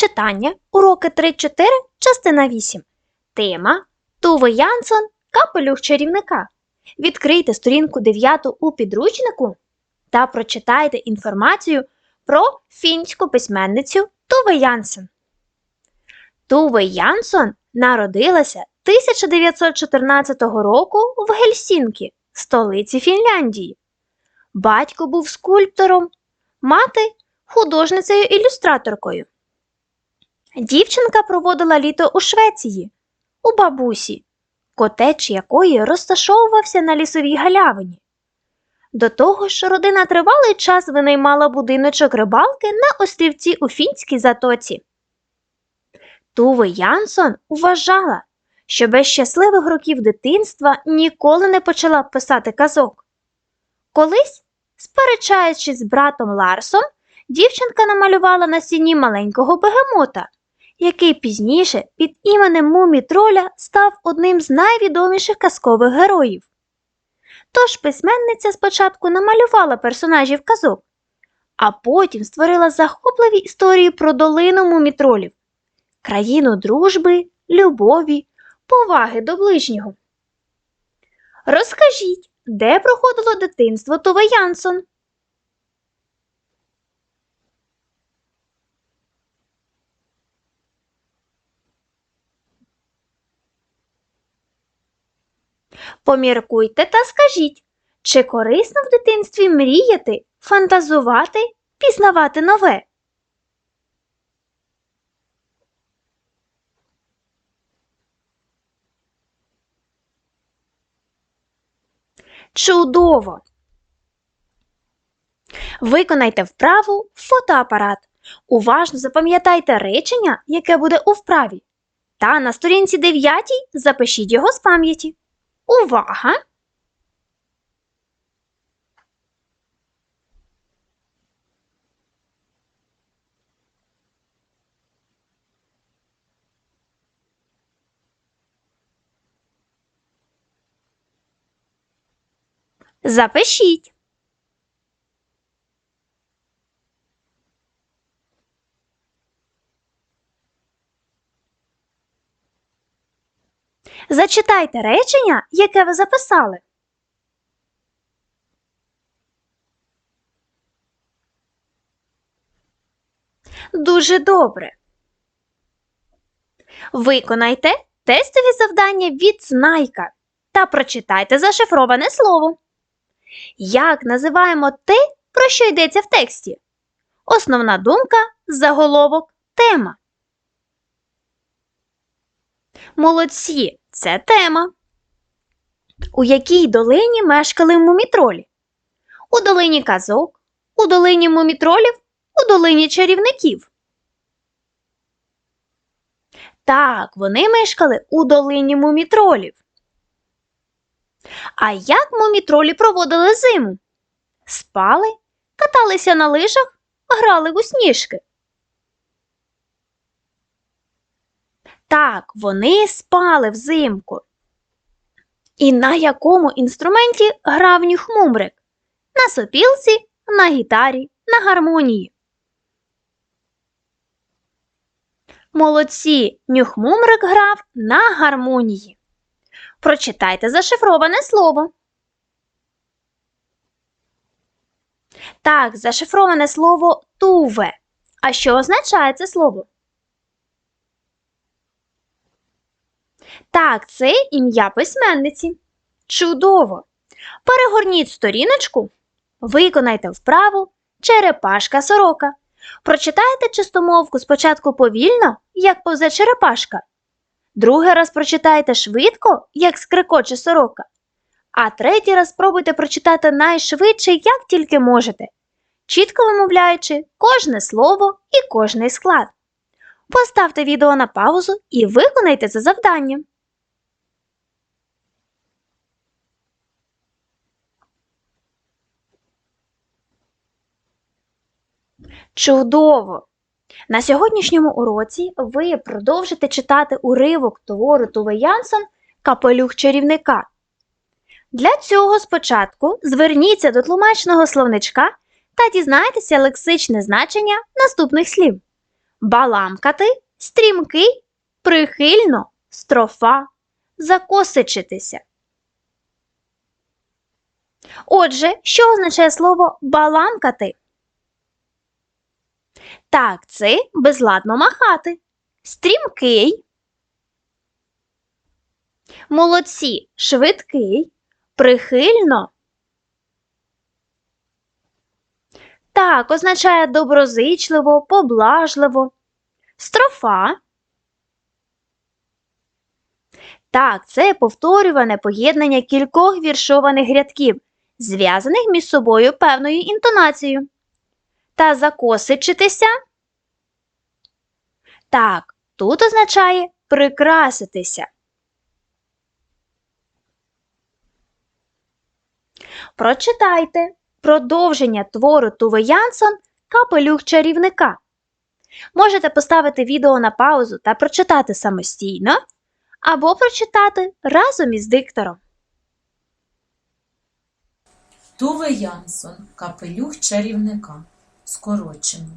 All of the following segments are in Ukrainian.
Читання. Уроки 3-4, частина 8. Тема Туве Янсон Капелюх чарівника. Відкрийте сторінку 9 у підручнику та прочитайте інформацію про фінську письменницю Туве Янсен. Туве Янсон народилася 1914 року в Гельсінкі, столиці Фінляндії. Батько був скульптором, мати художницею-ілюстраторкою. Дівчинка проводила літо у Швеції, у бабусі, котеч якої розташовувався на лісовій галявині. До того ж, родина тривалий час винаймала будиночок рибалки на острівці у фінській затоці. Туве Янсон вважала, що без щасливих років дитинства ніколи не почала писати казок. Колись, сперечаючись з братом Ларсом, дівчинка намалювала на стіні маленького бегемота, який пізніше під іменем Мумі Троля став одним з найвідоміших казкових героїв. Тож письменниця спочатку намалювала персонажів казок, а потім створила захопливі історії про долину мумітролів, країну дружби, любові, поваги до ближнього. Розкажіть, де проходило дитинство Тове Янсон? Поміркуйте та скажіть, чи корисно в дитинстві мріяти, фантазувати, пізнавати нове? Чудово! Виконайте вправу фотоапарат. Уважно запам'ятайте речення, яке буде у вправі. Та на сторінці 9 запишіть його з пам'яті. Увага! Запишіть. Зачитайте речення, яке ви записали. Дуже добре. Виконайте тестові завдання від Знайка та прочитайте зашифроване слово. Як називаємо те, про що йдеться в тексті? Основна думка, заголовок, тема. Молодці, це тема. У якій долині мешкали мумітролі? У долині казок, у долині мумітролів, у долині чарівників. Так, вони мешкали у долині мумітролів. А як мумітролі проводили зиму? Спали, каталися на лижах, грали у сніжки. Так, вони спали взимку. І на якому інструменті грав нюхмумрик? На сопілці, на гітарі, на гармонії. Молодці, нюхмумрик грав на гармонії. Прочитайте зашифроване слово. Так, зашифроване слово туве. А що означає це слово? Так, це ім'я письменниці. Чудово! Перегорніть сторіночку, виконайте вправу черепашка сорока. Прочитайте чистомовку спочатку повільно, як повзе черепашка. Другий раз прочитайте швидко, як скрикоче сорока. А третій раз спробуйте прочитати найшвидше, як тільки можете, чітко вимовляючи кожне слово і кожний склад. Поставте відео на паузу і виконайте це завдання. Чудово! На сьогоднішньому уроці ви продовжите читати уривок твору Туве Янсон Капелюх чарівника. Для цього спочатку зверніться до тлумачного словничка та дізнайтеся лексичне значення наступних слів. Баламкати, стрімкий, прихильно, строфа, закосичитися. Отже, що означає слово баламкати? Так, це безладно махати. Стрімкий. Молодці, швидкий, прихильно. Так, означає доброзичливо, поблажливо. Строфа. Так, це повторюване поєднання кількох віршованих рядків, зв'язаних між собою певною інтонацією. Та закосичитися. Так, тут означає прикраситися. Прочитайте продовження твору Туве Янсон Капелюх чарівника. Можете поставити відео на паузу та прочитати самостійно, або прочитати разом із диктором. Туве Янсон, капелюх чарівника. Скорочено.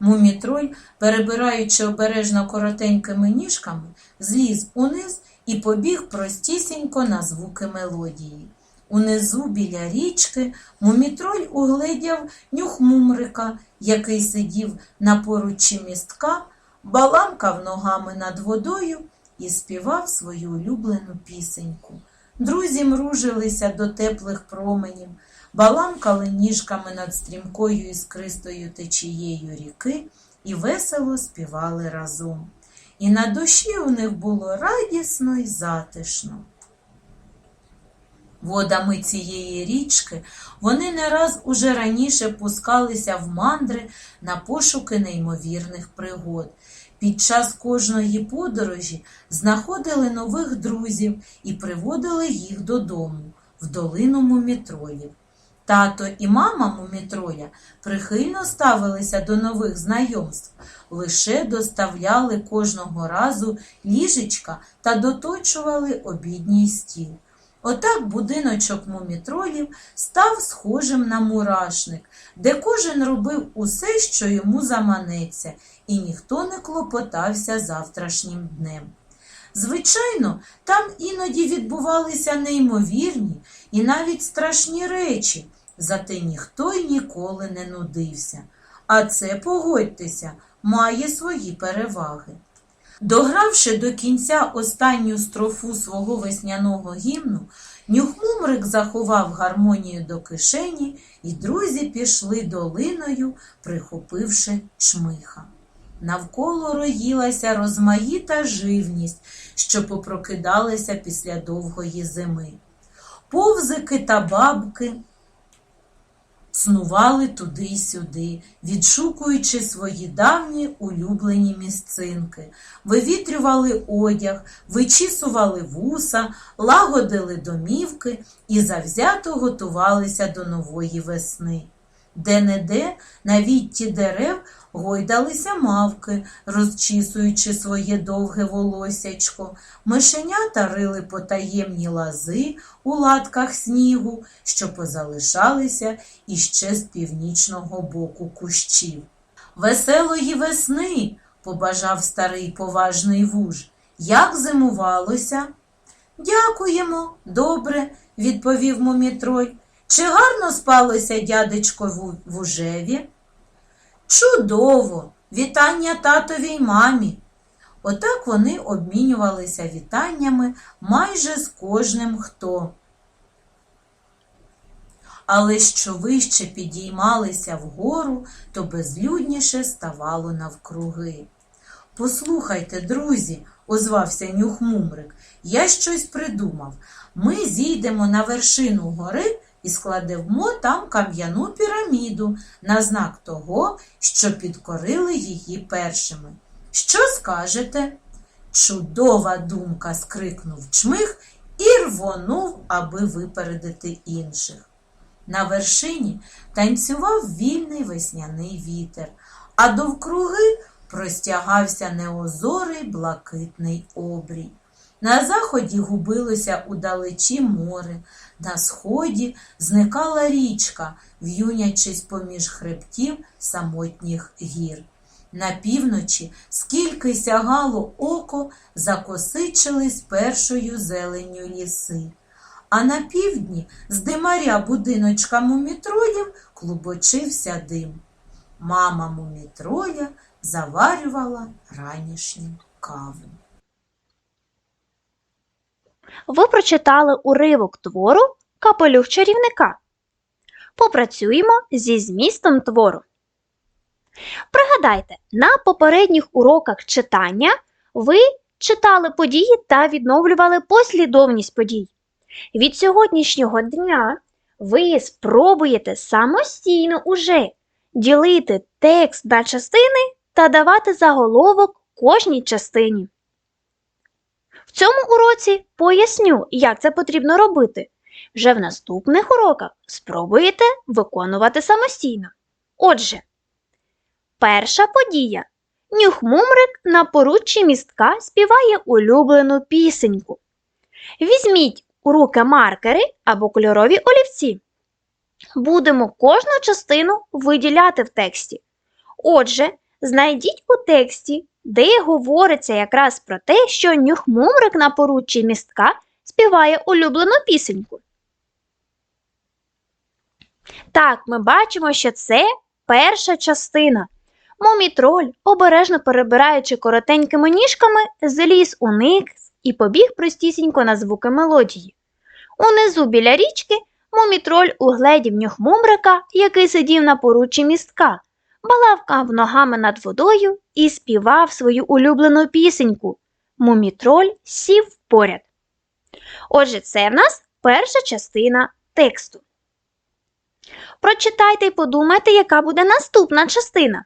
Мумітроль, перебираючи обережно коротенькими ніжками, зліз униз і побіг простісінько на звуки мелодії. Унизу біля річки мумітроль угледів нюхмумрика, який сидів на поруччі містка, баламкав ногами над водою і співав свою улюблену пісеньку. Друзі мружилися до теплих променів, баламкали ніжками над стрімкою іскристою течією ріки і весело співали разом. І на душі у них було радісно й затишно. Водами цієї річки вони не раз уже раніше пускалися в мандри на пошуки неймовірних пригод. Під час кожної подорожі знаходили нових друзів і приводили їх додому, в долину мумітролів. Тато і мама мумітроля прихильно ставилися до нових знайомств, лише доставляли кожного разу ліжечка та доточували обідній стіл. Отак будиночок мумітролів став схожим на мурашник, де кожен робив усе, що йому заманеться, і ніхто не клопотався завтрашнім днем. Звичайно, там іноді відбувалися неймовірні і навіть страшні речі, зате ніхто й ніколи не нудився. А це, погодьтеся, має свої переваги. Догравши до кінця останню строфу свого весняного гімну, Нюхмумрик заховав гармонію до кишені, і друзі пішли долиною, прихопивши чмиха. Навколо роїлася розмаїта живність, що попрокидалася після довгої зими. Повзики та бабки снували туди й сюди, відшукуючи свої давні улюблені місцинки, вивітрювали одяг, вичісували вуса, лагодили домівки і завзято готувалися до нової весни. Де-не-де на вітті дерев гойдалися мавки, розчісуючи своє довге волосячко. Мишенята рили потаємні лази у латках снігу, що позалишалися іще з північного боку кущів. Веселої весни, побажав старий поважний вуж. Як зимувалося? Дякуємо, добре, відповів мумітроль. Чи гарно спалося дядечко вужеві? Чудово! Вітання татові й мамі. Отак вони обмінювалися вітаннями майже з кожним хто. Але що вище підіймалися вгору, то безлюдніше ставало навкруги. Послухайте, друзі, озвався Нюхмумрик, я щось придумав. Ми зійдемо на вершину гори і складемо там кам'яну піраміду на знак того, що підкорили її першими. Що скажете? Чудова думка, скрикнув чмих і рвонув, аби випередити інших. На вершині танцював вільний весняний вітер, а довкруги простягався неозорий блакитний обрій. На заході губилося удалечі море, на сході зникала річка, в'юнячись поміж хребтів самотніх гір. На півночі, скільки сягало око, закосичились першою зеленню ліси. А на півдні з димаря будиночка мумітролів клубочився дим. Мама мумітроля заварювала ранішню каву. Ви прочитали уривок твору Капелюх чарівника. Попрацюємо зі змістом твору. Пригадайте, на попередніх уроках читання ви читали події та відновлювали послідовність подій. Від сьогоднішнього дня ви спробуєте самостійно уже ділити текст на частини та давати заголовок кожній частині. В цьому уроці поясню, як це потрібно робити. Вже в наступних уроках спробуєте виконувати самостійно. Отже, перша подія. Нюхмумрик на поруччі містка співає улюблену пісеньку. Візьміть у руки маркери або кольорові олівці. Будемо кожну частину виділяти в тексті. Отже, знайдіть у тексті, де говориться якраз про те, що нюхмумрик на поруччі містка співає улюблену пісеньку. Так, ми бачимо, що це перша частина. Мумітроль, обережно перебираючи коротенькими ніжками, зліз униз і побіг простісінько на звуки мелодії. Унизу біля річки мумітроль угледів нюхмумрика, який сидів на поруччі містка, балавкав ногами над водою і співав свою улюблену пісеньку. Мумітроль сів поряд. Отже, це в нас перша частина тексту. Прочитайте і подумайте, яка буде наступна частина.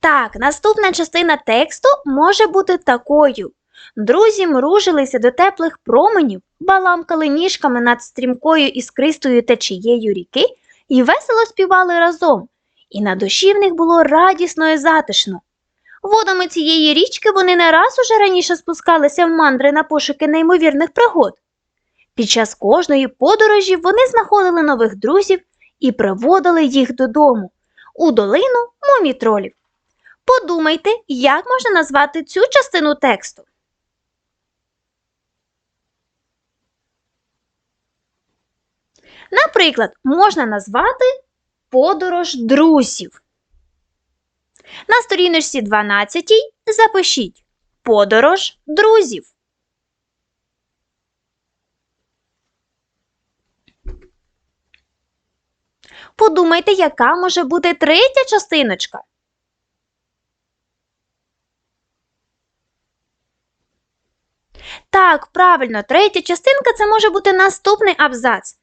Так, наступна частина тексту може бути такою. Друзі мружилися до теплих променів, баламкали ніжками над стрімкою іскристою течією ріки і весело співали разом. І на душі в них було радісно і затишно. Водами цієї річки вони не раз уже раніше спускалися в мандри на пошуки неймовірних пригод. Під час кожної подорожі вони знаходили нових друзів і приводили їх додому у долину мумітролів. Подумайте, як можна назвати цю частину тексту. Наприклад, можна назвати подорож друзів. На сторіночці 12 запишіть подорож друзів. Подумайте, яка може бути третя частиночка. Так, правильно, третя частинка це може бути наступний абзац.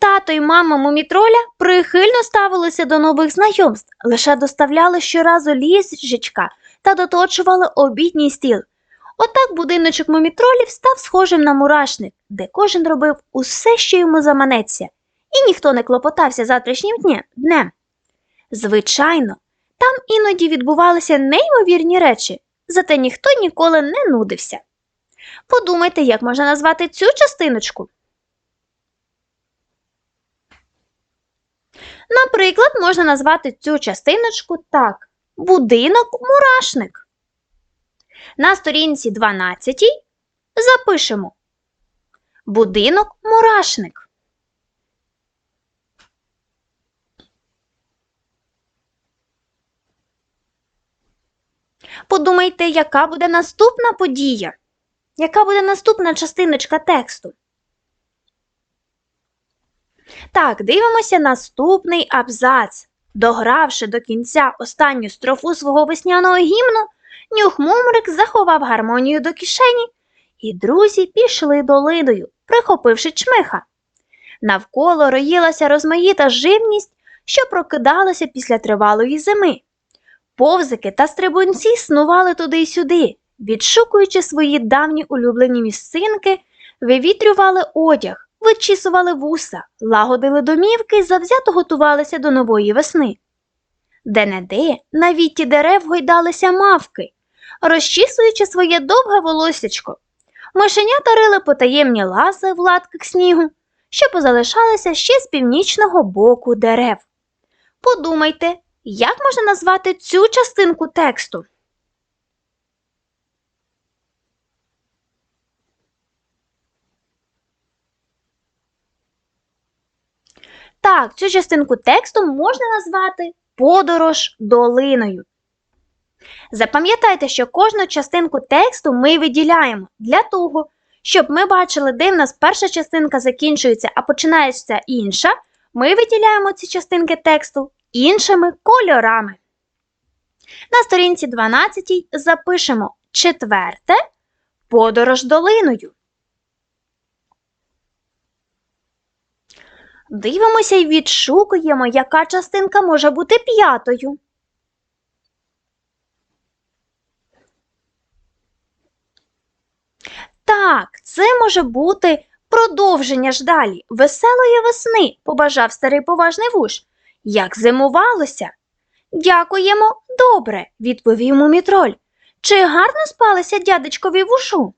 Тато й мама мумітроля прихильно ставилися до нових знайомств, лише доставляли щоразу ліжечка та доточували обідній стіл. Отак будиночок мумітролів став схожим на мурашник, де кожен робив усе, що йому заманеться, і ніхто не клопотався завтрашнім днем. Звичайно, там іноді відбувалися неймовірні речі, зате ніхто ніколи не нудився. Подумайте, як можна назвати цю частиночку. Наприклад, можна назвати цю частиночку так: будинок-мурашник. На сторінці 12 запишемо будинок-мурашник. Подумайте, яка буде наступна подія, яка буде наступна частиночка тексту. Так, дивимося наступний абзац. Догравши до кінця останню строфу свого весняного гімну, Нюхмумрик заховав гармонію до кишені, і друзі пішли долиною, прихопивши чмиха. Навколо роїлася розмаїта живність, що прокидалася після тривалої зими. Повзики та стрибунці снували туди й сюди, відшукуючи свої давні улюблені місцинки, вивітрювали одяг, вичісували вуса, лагодили домівки і завзято готувалися до нової весни. Де-не-де на вітті дерев гойдалися мавки, розчісуючи своє довге волосячко. Мишенята рили потаємні лази в латках снігу, що позалишалися ще з північного боку дерев. Подумайте, як можна назвати цю частинку тексту? Так, цю частинку тексту можна назвати подорож долиною. Запам'ятайте, що кожну частинку тексту ми виділяємо для того, щоб ми бачили, де в нас перша частинка закінчується, а починається інша. Ми виділяємо ці частинки тексту іншими кольорами. На сторінці 12 запишемо четверте подорож долиною. Дивимося і відшукуємо, яка частинка може бути п'ятою. Так, це може бути продовження ж далі. Веселої весни, побажав старий поважний вуш. Як зимувалося? Дякуємо, добре, відповів мумітроль. Чи гарно спалися дядечкові вушу?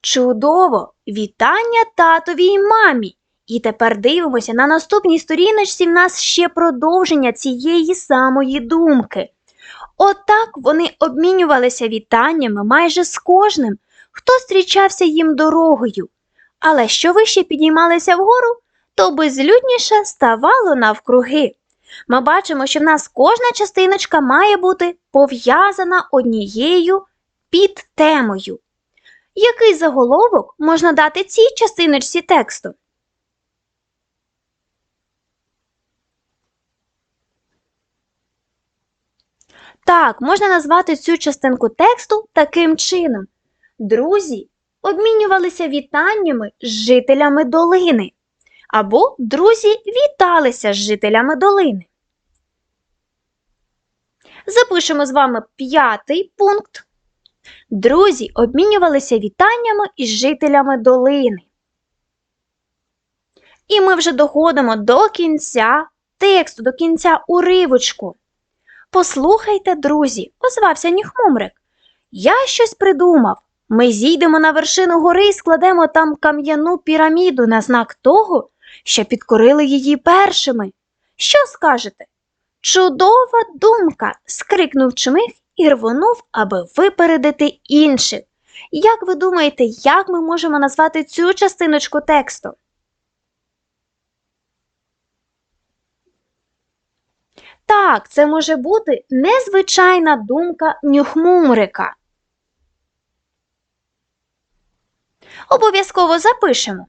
Чудово! Вітання татові й мамі. І тепер дивимося на наступній сторіночці в нас ще продовження цієї самої думки. Отак вони обмінювалися вітаннями майже з кожним, хто зустрічався їм дорогою. Але що вище підіймалися вгору, то безлюдніше ставало навкруги. Ми бачимо, що в нас кожна частиночка має бути пов'язана однією підтемою. Який заголовок можна дати цій частиночці тексту? Так, можна назвати цю частинку тексту таким чином. Друзі обмінювалися вітаннями з жителями долини. Або друзі віталися з жителями долини. Запишемо з вами п'ятий пункт. Друзі обмінювалися вітаннями із жителями долини. І ми вже доходимо до кінця тексту, до кінця уривочку. Послухайте, друзі, озвався Ніхмумрик. Я щось придумав. Ми зійдемо на вершину гори і складемо там кам'яну піраміду на знак того, що підкорили її першими. Що скажете? Чудова думка. скрикнув чмих і рвонув, аби випередити інших. Як ви думаєте, як ми можемо назвати цю частиночку тексту? Так, це може бути незвичайна думка нюхмумрика. Обов'язково запишемо.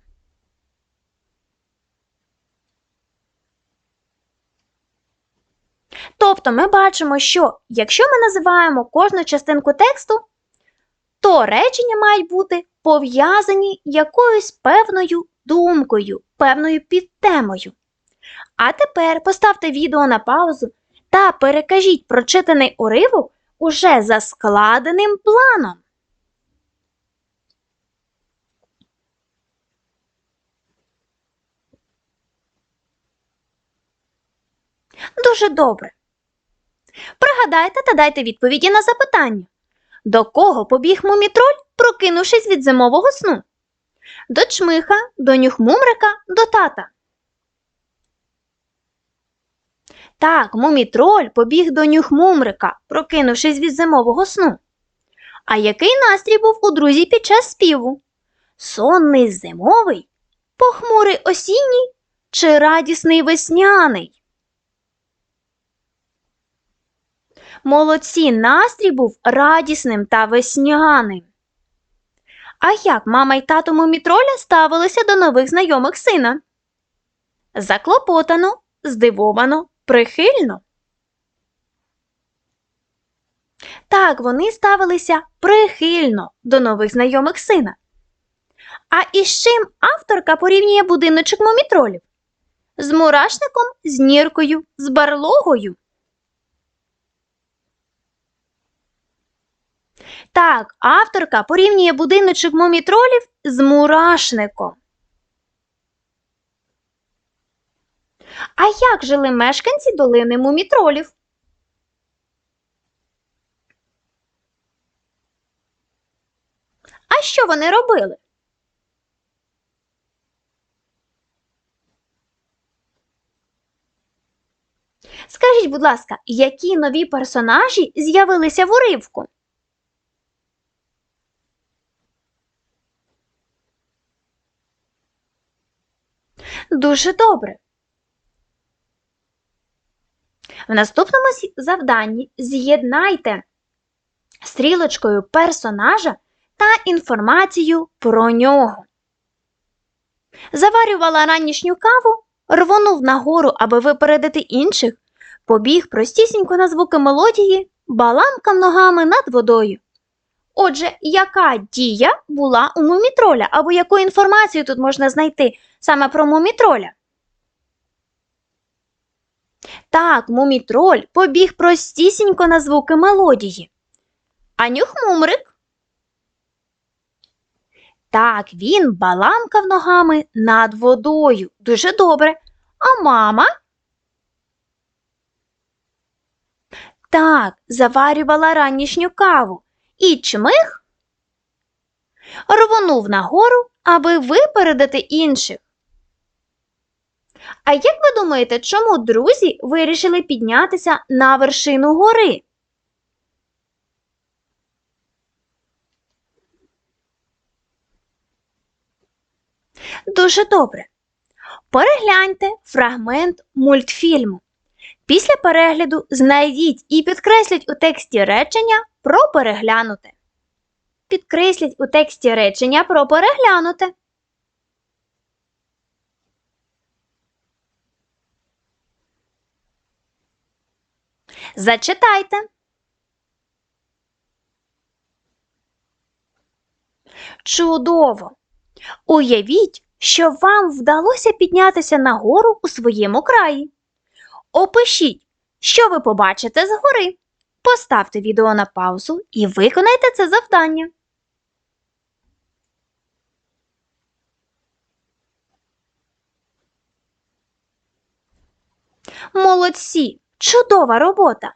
Тобто ми бачимо, що якщо ми називаємо кожну частинку тексту, то речення мають бути пов'язані якоюсь певною думкою, певною підтемою. А тепер поставте відео на паузу та перекажіть прочитаний уривок уже за складеним планом. Дуже добре. Пригадайте та дайте відповіді на запитання. До кого побіг мумітроль, прокинувшись від зимового сну? До чмиха, до нюхмумрика, до тата. Так, мумітроль побіг до нюхмумрика, прокинувшись від зимового сну. А який настрій був у друзі під час співу? Сонний зимовий, похмурий осінній чи радісний весняний? Молодці, настрій був радісним та весняним. А як мама й тато мумітроля ставилися до нових знайомих сина? Заклопотано, здивовано, прихильно. Так, вони ставилися прихильно до нових знайомих сина. А із чим авторка порівнює будиночок мумітролів? З мурашником, з ніркою, з барлогою. Так, авторка порівнює будиночок мумітролів з мурашником. А як жили мешканці долини мумітролів? А що вони робили? Скажіть, будь ласка, які нові персонажі з'явилися в уривку? Дуже добре. В наступному завданні з'єднайте стрілочкою персонажа та інформацію про нього. Заварювала ранішню каву, рвонув нагору, аби випередити інших, побіг простісінько на звуки мелодії, баламкав ногами над водою. Отже, яка дія була у мумітроля, або яку інформацію тут можна знайти саме про мумітроля? Так, мумітроль побіг простісінько на звуки мелодії. А нюхмумрик? Так, він баламкав ногами над водою. Дуже добре. А мама? Так, заварювала ранішню каву. І чмих рвонув нагору, аби випередити інших. А як ви думаєте, чому друзі вирішили піднятися на вершину гори? Дуже добре. Перегляньте фрагмент мультфільму. Після перегляду знайдіть і підкресліть у тексті речення про переглянуте. Підкресліть у тексті речення про переглянуте. Зачитайте. Чудово! Уявіть, що вам вдалося піднятися нагору у своєму краї. Опишіть, що ви побачите згори. Поставте відео на паузу і виконайте це завдання. Молодці! Чудова робота!